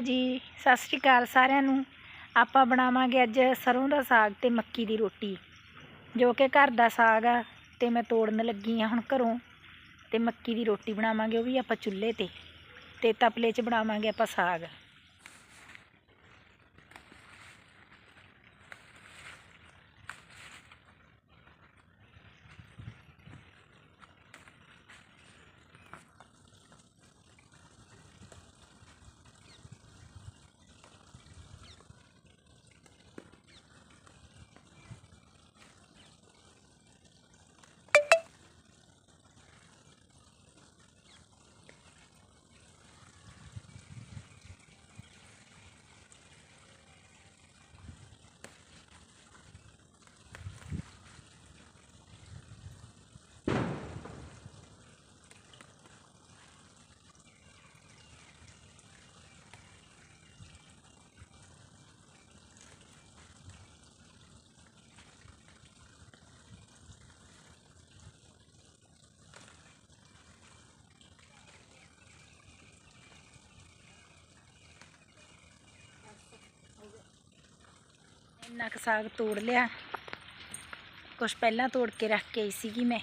ਜੀ, ਸਤਿ ਸ਼੍ਰੀ ਅਕਾਲ ਸਾਰਿਆਂ ਨੂੰ। ਆਪਾਂ ਬਣਾਵਾਂਗੇ ਅੱਜ ਸਰੋਂ ਦਾ ਸਾਗ ਤੇ ਮੱਕੀ ਦੀ ਰੋਟੀ। ਜੋ ਕਿ ਘਰ ਦਾ ਸਾਗ ਆ ਤੇ ਮੈਂ ਤੋੜਨ ਲੱਗੀ ਆ ਹੁਣ ਘਰੋਂ। ਤੇ ਮੱਕੀ ਦੀ ਰੋਟੀ ਬਣਾਵਾਂਗੇ, ਉਹ ਵੀ ਆਪਾਂ ਚੁੱਲ੍ਹੇ ਤੇ। ਤੇ ਤਪਲੇ 'ਚ ਬਣਾਵਾਂਗੇ ਆਪਾਂ ਸਾਗ। ਇੰਨਾ ਕੁ ਸਾਗ ਤੋੜ ਲਿਆ। ਕੁਛ ਪਹਿਲਾਂ ਤੋੜ ਕੇ ਰੱਖ ਕੇ ਆਈ ਸੀਗੀ ਮੈਂ।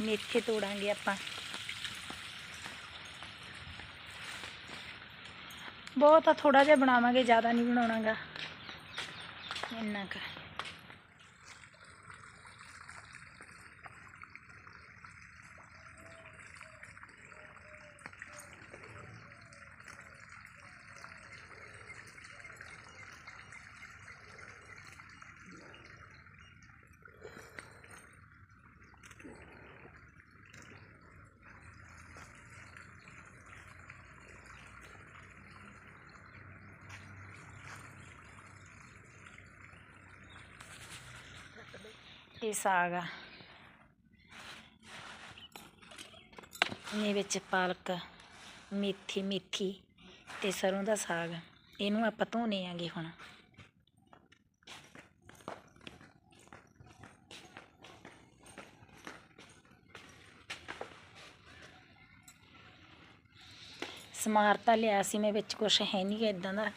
ਮੇਥੇ ਤੋੜਾਂਗੇ ਆਪਾਂ। ਬਹੁਤ ਆ ਥੋੜਾ ਜਿਹਾ ਬਣਾਵਾਂਗੇ, ਜ਼ਿਆਦਾ ਨਹੀਂ ਬਣਾਉਣਾਗਾ। ਇੰਨਾ ਕੁ। ਇਹ ਸਾਗ। ਆ ਇਹਦੇ ਵਿੱਚ ਪਾਲਕ, ਮੇਥੀ ਮੇਥੀ ਤੇ ਸਰੋਂ ਦਾ ਸਾਗ। ਇਹਨੂੰ ਆਪਾਂ ਧੋਨੇ ਆਂਗੇ ਹੁਣ। ਸਮਾਰ ਤਾਂ ਲਿਆ ਸੀ ਮੈਂ, ਵਿੱਚ ਕੁਛ ਹੈ ਨਹੀਂ ਇਦਾਂ ਦਾ।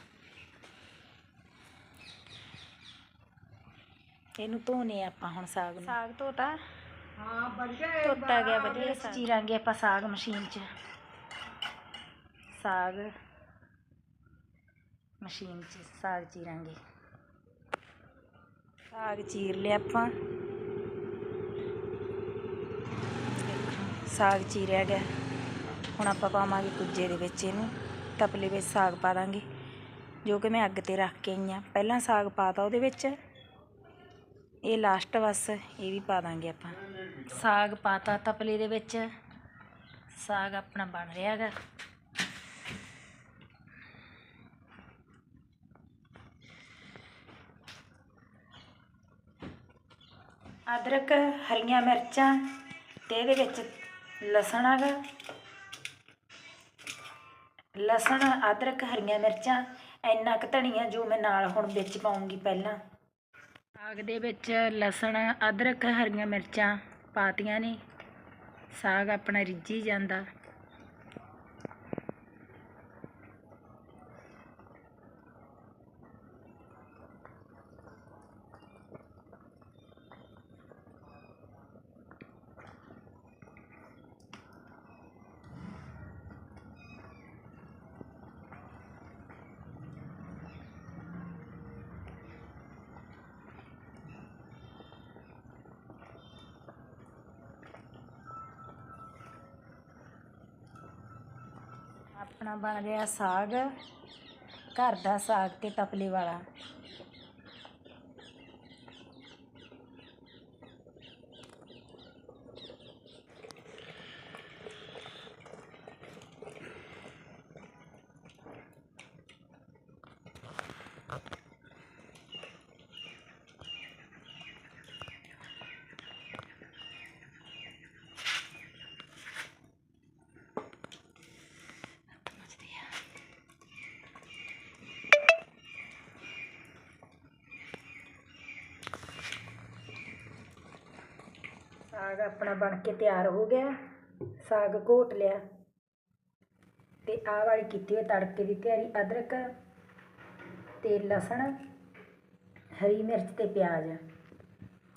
ਇਹਨੂੰ ਧੋਨੇ ਆਪਾਂ ਹੁਣ ਸਾਗ ਨੂੰ। ਸਾਗ ਧੋਤਾ। ਹਾਂ ਵਧੀਆ ਧੋਤਾ ਗਿਆ ਵਧੀਆ ਚੀਰਾਂਗੇ ਆਪਾਂ ਸਾਗ ਮਸ਼ੀਨ 'ਚ। ਸਾਗ। ਮਸ਼ੀਨ 'ਚ ਸਾਗ ਚੀਰਾਂਗੇ। ਸਾਗ ਚੀਰ ਲਿਆ ਆਪਾਂ। ਸਾਗ ਚੀਰਿਆ ਗਿਆ। ਹੁਣ ਆਪਾਂ ਪਾਵਾਂਗੇ ਕੁੱਜੇ ਦੇ ਵਿੱਚ ਇਹਨੂੰ। ਤਪਲੇ ਵਿੱਚ ਸਾਗ ਪਾ ਦਾਂਗੇ। ਜੋ ਕਿ ਮੈਂ ਅੱਗ ਤੇ ਰੱਖ ਕੇ ਆਈ ਹਾਂ ਪਹਿਲਾਂ ਸਾਗ ਪਾਤਾ ਉਹਦੇ ਵਿੱਚ। ਇਹ ਲਾਸਟ ਬਸ ਇਹ ਵੀ ਪਾ ਦਾਂਗੇ ਆਪਾਂ। ਸਾਗ ਪਾਤਾ ਤਪਲੇ ਦੇ ਵਿੱਚ। ਸਾਗ ਆਪਣਾ ਬਣ ਰਿਹਾ ਹੈਗਾ। ਅਦਰਕ, ਹਰੀਆਂ ਮਿਰਚਾਂ ਤੇ ਇਹਦੇ ਵਿੱਚ ਲਸਣ ਹੈਗਾ। ਲਸਣ, ਅਦਰਕ, ਹਰੀਆਂ ਮਿਰਚਾਂ, ਇੰਨਾ ਕੁ ਧਨੀਆ ਜੋ ਮੈਂ ਨਾਲ ਹੁਣ ਵਿੱਚ ਪਾਉਂਗੀ ਪਹਿਲਾਂ। ਸਾਗ ਦੇ ਵਿੱਚ ਲਸਣ ਅਦਰਕ ਹਰੀਆਂ ਮਿਰਚਾਂ ਪਾਤੀਆਂ ਨੇ। ਸਾਗ ਆਪਣਾ ਰਿੱਝੀ ਜਾਂਦਾ। ਆਪਣਾ ਬਣ ਰਿਹਾ ਸਾਗ ਘਰ ਦਾ ਸਾਗ ਅਤੇ ਤਪਲੇ ਵਾਲਾ। ਸਾਗ ਆਪਣਾ ਬਣ ਕੇ ਤਿਆਰ ਹੋ ਗਿਆ। ਸਾਗ ਘੋਟ ਲਿਆ। ਤੇ ਆਹ ਵਾਲੀ ਕੀਤੀ ਹੋਈ ਤੜਕੇ ਦੀ ਤਿਆਰੀ ਅਦਰਕ ਤੇ ਲਸਣ, ਹਰੀ ਮਿਰਚ ਤੇ ਪਿਆਜ਼।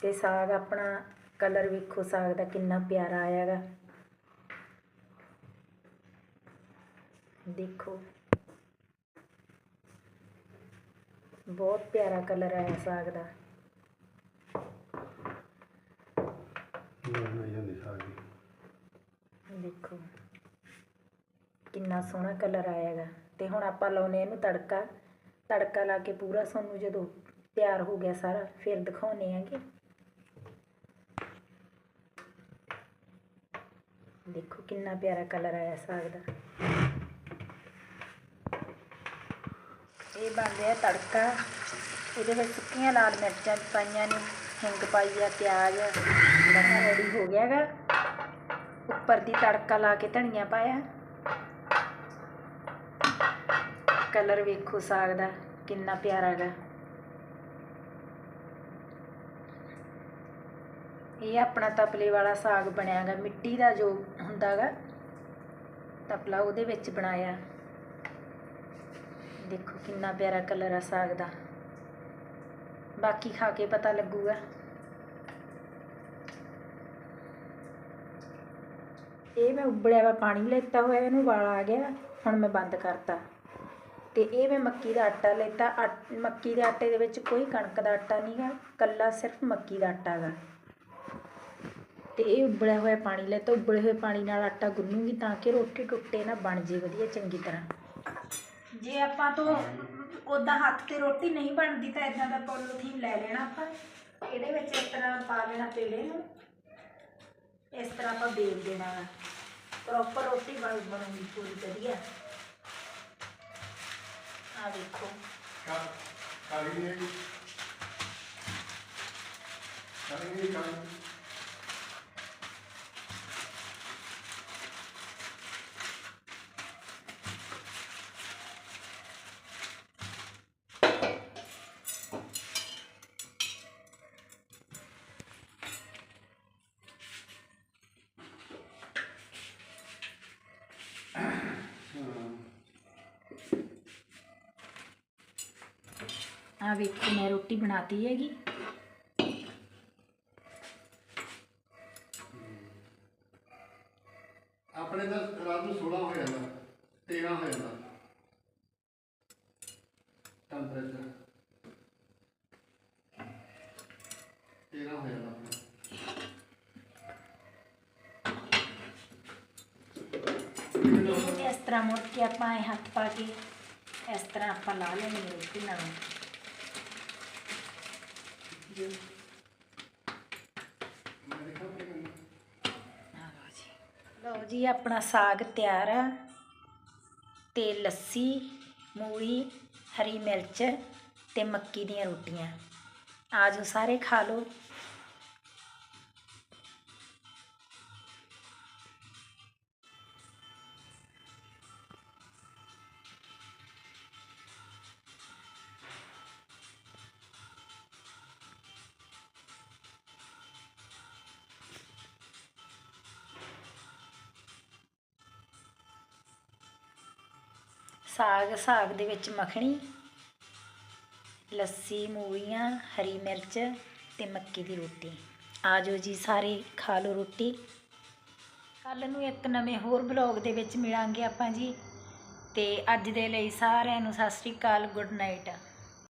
ਤੇ ਸਾਗ ਆਪਣਾ ਕਲਰ ਵੇਖੋ, ਸਾਗ ਦਾ ਕਿੰਨਾ ਪਿਆਰਾ ਆਇਆਗਾ। ਦੇਖੋ। ਬਹੁਤ ਪਿਆਰਾ ਕਲਰ ਆਇਆ ਸਾਗ ਦਾ। ਬਣਾਈ ਜਾਂਦੀ ਸਾਗੀ ਦੇਖੋ, ਕਿੰਨਾ ਸੋਹਣਾ ਕਲਰ ਆਇਆਗਾ। ਤੇ ਹੁਣ ਆਪਾਂ ਲਾਉਨੇ ਇਹਨੂੰ ਤੜਕਾ। ਤੜਕਾ ਲਾ ਕੇ ਪੂਰਾ ਸਾਨੂੰ ਜਦੋਂ ਤਿਆਰ ਹੋ ਗਿਆ ਸਾਰਾ, ਫਿਰ ਦਿਖਾਉਨੇ ਆਂਗੇ ਦੇਖੋ, ਕਿੰਨਾ ਪਿਆਰਾ ਕਲਰ ਆਇਆ ਸਾਗ ਦਾ। ਇਹ ਬਣ ਰਿਹਾ ਤੜਕਾ। ਇਹਦੇ ਵਿੱਚ ਸੁੱਕੀਆਂ ਲਾਲ ਮਿਰਚਾਂ ਪਾਈਆਂ ਨੇ, ਹਿੰਗ ਪਾਈ ਆ, ਪਿਆਜ਼। ਬਣਾ ਰੈਡੀ ਹੋ ਗਿਆਗਾ ਉੱਪਰ ਦੀ ਤੜਕਾ ਲਾ ਕੇ ਧਨੀਆ ਪਾਇਆ। ਕਲਰ ਵੇਖੋ ਸਾਗ ਦਾ, ਕਿੰਨਾ ਪਿਆਰਾ ਹੈਗਾ। ਇਹ ਆਪਣਾ ਤਪਲੇ ਵਾਲਾ ਸਾਗ ਬਣਿਆਗਾ ਮਿੱਟੀ ਦਾ ਜੋ ਹੁੰਦਾਗਾ ਤਪਲਾ ਉਹਦੇ ਵਿੱਚ ਬਣਾਇਆ। ਦੇਖੋ ਕਿੰਨਾ ਪਿਆਰਾ ਕਲਰ ਆ ਸਾਗ ਦਾ। ਬਾਕੀ ਖਾ ਕੇ ਪਤਾ ਲੱਗੂਗਾ। ਇਹ ਮੈਂ ਉਬਲਿਆ ਵਾ, ਪਾਣੀ ਲੈਤਾ ਹੋਇਆ, ਇਹਨੂੰ ਵਾਲ ਆ ਗਿਆ, ਹੁਣ ਮੈਂ ਬੰਦ ਕਰਤਾ। ਤੇ ਇਹ ਮੈਂ ਮੱਕੀ ਦਾ ਆਟਾ ਲੈਤਾ। ਮੱਕੀ ਦੇ ਆਟੇ ਦੇ ਵਿੱਚ ਕੋਈ ਕਣਕ ਦਾ ਆਟਾ ਨਹੀਂਗਾ ਕੱਲਾ ਸਿਰਫ ਮੱਕੀ ਦਾ ਆਟਾ ਗਾ। ਤੇ ਇਹ ਉਬਲਿਆ ਹੋਇਆ ਪਾਣੀ ਲੈਤਾ। ਉਬਲੇ ਹੋਏ ਪਾਣੀ ਨਾਲ ਆਟਾ ਗੁੰਨੂਗੀ ਤਾਂ ਕਿ ਰੋਟੀ ਟੁੱਟੇ ਨਾ ਬਣ ਜੇ ਵਧੀਆ, ਚੰਗੀ ਤਰ੍ਹਾਂ। ਜੇ ਆਪਾਂ ਤੋਂ ਉਦਾਂ ਹੱਥ ਤੇ ਰੋਟੀ ਨਹੀਂ ਬਣਦੀ ਤਾਂ ਇਦਾਂ ਦਾ ਪੋਲੀਥੀਨ ਲੈ ਲੈਣਾ ਆਪਾਂ। ਇਹਦੇ ਵਿੱਚ ਇਸ ਤਰ੍ਹਾਂ ਪਾ ਲੈਣਾ ਪੇੜੇ ਨੂੰ। ਇਸ ਤਰ੍ਹਾਂ ਆਪਾਂ ਬੇਲ ਦੇਣਾ ਵਾ। ਪ੍ਰੋਪਰ ਰੋਟੀ ਬਣ ਬਣੂਗੀ ਪੂਰੀ, ਵਧੀਆ। ਆ ਦੇਖੋ। ਕਾਲੀ ਨੇ ਕਾਲੀ ਨੇ ਕਾਲੀ ਆ ਵੇਖੋ ਮੈਂ ਰੋਟੀ ਬਣਾਤੀ ਹੈਗੀ ਆਪਣੇ ਤਾਂ ਰਾਤ ਨੂੰ 16 ਹੋ ਜਾਂਦਾ 13 ਹੋ ਜਾਂਦਾ ਟੈਂਪਰੇਚਰ 13 ਹੋ ਜਾਂਦਾ ਆਪਣਾ ਇਸ ਤਰ੍ਹਾਂ ਮੁੜ ਕੇ ਆਪਾਂ ਇਹ ਹੱਥ ਪਾ ਕੇ ਇਸ ਤਰ੍ਹਾਂ ਆਪਾਂ ਲਾ ਲੈਣੀ ਹੈ ਰੋਟੀ ਨਾਲ ਜੀ ਮੈਂ ਦੇਖਾਂ ਆਪਣੇ ਕੰਨ ਆ ਲਓ ਜੀ ਲਓ ਜੀ, ਆਪਣਾ ਸਾਗ ਤਿਆਰ ਆ। ਤੇ ਲੱਸੀ, ਮੂਲੀ, ਹਰੀ ਮਿਰਚ ਤੇ ਮੱਕੀ ਦੀਆਂ ਰੋਟੀਆਂ। ਆਜੋ ਸਾਰੇ ਖਾ ਲਓ। ਸਾਗ ਸਾਗ ਦੇ ਵਿੱਚ ਮੱਖਣੀ, ਲੱਸੀ, ਮੂਲੀਆਂ, ਹਰੀ ਮਿਰਚ ਤੇ ਮੱਕੀ ਦੀ ਰੋਟੀ। ਆਜੋ ਜੀ ਸਾਰੇ ਖਾ ਲਓ ਰੋਟੀ। ਕੱਲ ਨੂੰ ਇੱਕ ਨਵੇਂ ਹੋਰ ਬਲੌਗ ਦੇ ਵਿੱਚ ਮਿਲਾਂਗੇ ਆਪਾਂ ਜੀ। ਤੇ ਅੱਜ ਦੇ ਲਈ ਸਾਰਿਆਂ ਨੂੰ ਸਤਿ ਸ੍ਰੀ ਅਕਾਲ, ਗੁੱਡ ਨਾਈਟ।